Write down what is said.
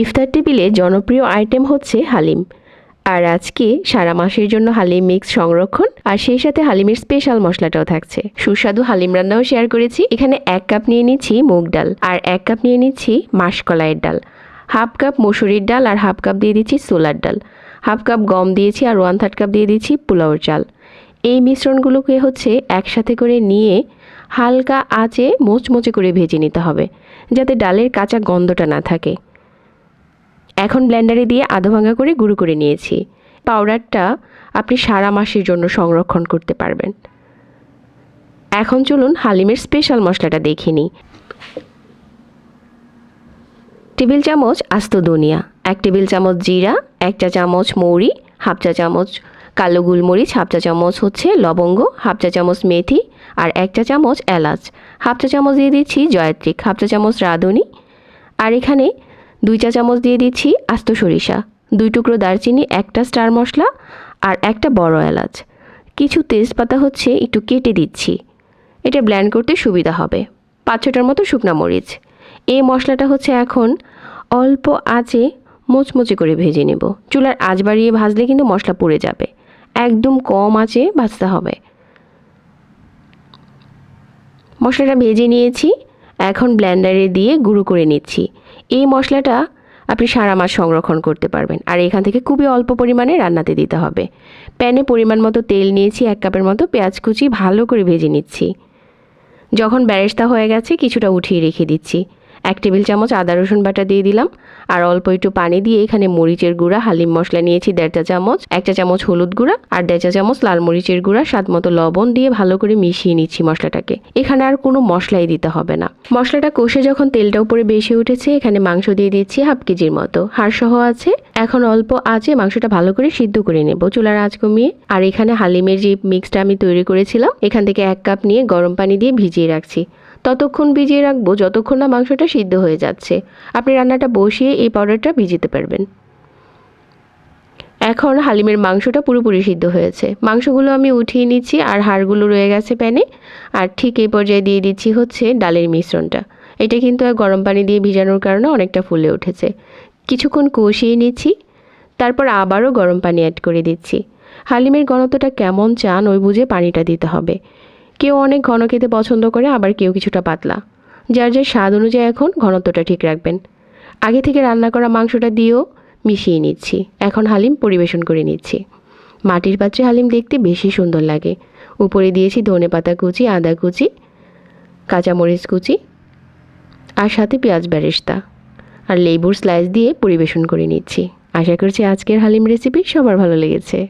ইফতার টেবিলে জনপ্রিয় আইটেম হচ্ছে হালিম। আর আজকে সারা মাসের জন্য হালিম মিক্স সংরক্ষণ, আর সেই সাথে হালিমের স্পেশাল মশলাটাও থাকছে। সুস্বাদু হালিম রান্নাও শেয়ার করেছি। এখানে এক কাপ নিয়ে নিচ্ছি মুগ ডাল, আর এক কাপ নিয়ে নিচ্ছি মাসকলাইয়ের ডাল। হাফ কাপ মসুরির ডাল, আর হাফ কাপ দিয়ে দিচ্ছি সোলার ডাল। হাফ কাপ গম দিয়েছি, আর ওয়ান থার্ড কাপ দিয়ে দিচ্ছি পোলাওর চাল। এই মিশ্রণগুলোকে হচ্ছে একসাথে করে নিয়ে হালকা আঁচে মোচমোচে করে ভেজে নিতে হবে, যাতে ডালের কাঁচা গন্ধটা না থাকে। এখন ব্লেন্ডারে দিয়ে আধো ভাঙা করে গুঁড়ো করে নিয়েছি। পাউডারটা আপনি সারা মাসের জন্য সংরক্ষণ করতে পারবেন। এখন চলুন হালিমের স্পেশাল মশলাটা দেখে নিই। টেবিল চামচ আস্ত ধনিয়া, এক টেবিল চামচ জিরা, এক চা চামচ মৌরি, হাফ চা চামচ কালো গুলমরিচ, হাফ চা চামচ হচ্ছে লবঙ্গ, হাফ চা চামচ মেথি আর এক চা চামচ এলাচ। হাফ চা চামচ দিয়ে দিচ্ছি জয়ত্রিক হাফ চা চামচ রাঁধুনি। আর এখানে দুই চা চামচ দিয়ে দিচ্ছি আস্ত সরিষা, দুই টুকরো দারচিনি, একটা স্টার মশলা আর একটা বড় এলাচ। কিছু তেজপাতা হচ্ছে একটু কেটে দিচ্ছি। এটা ব্ল্যান্ড করতে সুবিধা হবে। পাঁচ ছটার মতো শুকনা মরিচ। এই মশলাটা হচ্ছে এখন অল্প আঁচে মোচমোচে করে ভেজে নেব। চুলার আঁচ বাড়িয়ে ভাজলে কিন্তু মশলা পুড়ে যাবে। একদম কম আঁচে ভাজতে হবে। মশলাটা ভেজে নিয়েছি। এখন ব্ল্যান্ডারে দিয়ে গুঁড়ো করে নিচ্ছি। এই মশলাটা আপনি সারা মাস সংরক্ষণ করতে পারবেন। আর এখান থেকে খুবই অল্প পরিমাণে রান্নাতে দিতে হবে। প্যানে পরিমাণ মতো তেল নিয়েছি, এক কাপের মতো পেঁয়াজ কুচি ভালো করে ভেজে নিচ্ছি। যখন ব্যারেস্তা হয়ে গেছে, কিছুটা উঠিয়ে রেখে দিচ্ছি। এক টেবিল চামচ আদা, রসুন বাটা দিয়ে দিলাম। আর অল্প একটু পানি দিয়ে এখানে মরিচের গুঁড়া, হালিম মশলা নিয়েছি দেড় চা চামচ, এক চা চামচ হলুদ গুঁড়া আর দেড় চা চামচ লাল মরিচের গুঁড়া। স্বাদ মতো লবণ দিয়ে ভালো করে মিশিয়ে নিচ্ছি মশলাটাকে। এখানে আর কোনো মশলাই দিতে হবে না। মশলাটা কষে যখন তেলটা উপরে বেশি উঠেছে, এখানে মাংস দিয়ে দিচ্ছি হাফ কেজির মতো। হাড়সহ আছে। এখন অল্প আঁচে মাংসটা ভালো করে সিদ্ধ করে নেব চুলার আঁচ কমিয়ে। আর এখানে হালিমের যে মিক্সটা আমি তৈরি করেছিলাম, এখান থেকে এক কাপ নিয়ে গরম পানি দিয়ে ভিজিয়ে রাখছি। ততক্ষণ ভিজিয়ে রাখব যতক্ষণ না মাংসটা সিদ্ধ হয়ে যাচ্ছে। আপনি রান্নাটা বসিয়ে এই পাউডারটা ভিজিতে পারবেন। এখন হালিমের মাংসটা পুরোপুরি সিদ্ধ হয়েছে। মাংসগুলো আমি উঠিয়ে নিচ্ছি আর হাড়গুলো রয়ে গেছে প্যানে। আর ঠিক এই পর্যায়ে দিয়ে দিচ্ছি হচ্ছে ডালের মিশ্রণটা। এটা কিন্তু আর গরম পানি দিয়ে ভিজানোর কারণে অনেকটা ফুলে উঠেছে। কিছুক্ষণ কষিয়ে নিচ্ছি, তারপর আবারও গরম পানি অ্যাড করে দিচ্ছি। হালিমের ঘনত্বটা কেমন চান ওই বুঝে পানিটা দিতে হবে। কেউ অনেক ঘন খেতে পছন্দ করে, আবার কেউ কিছুটা পাতলা। যার যার স্বাদ অনুযায়ী এখন ঘনত্বটা ঠিক রাখবেন। আগে থেকে রান্না করা মাংসটা দিয়েও মিশিয়ে নিচ্ছি। এখন হালিম পরিবেশন করে নিচ্ছি। মাটির পাত্রে হালিম দেখতে বেশি সুন্দর লাগে। উপরে দিয়েছি ধনে পাতা কুচি, আদা কুচি, কাঁচামরিচ কুচি আর সাথে পেঁয়াজ বেরেস্তা। আর লেবুর স্লাইস দিয়ে পরিবেশন করে নিচ্ছি। আশা করছি আজকের হালিম রেসিপি সবার ভালো লেগেছে।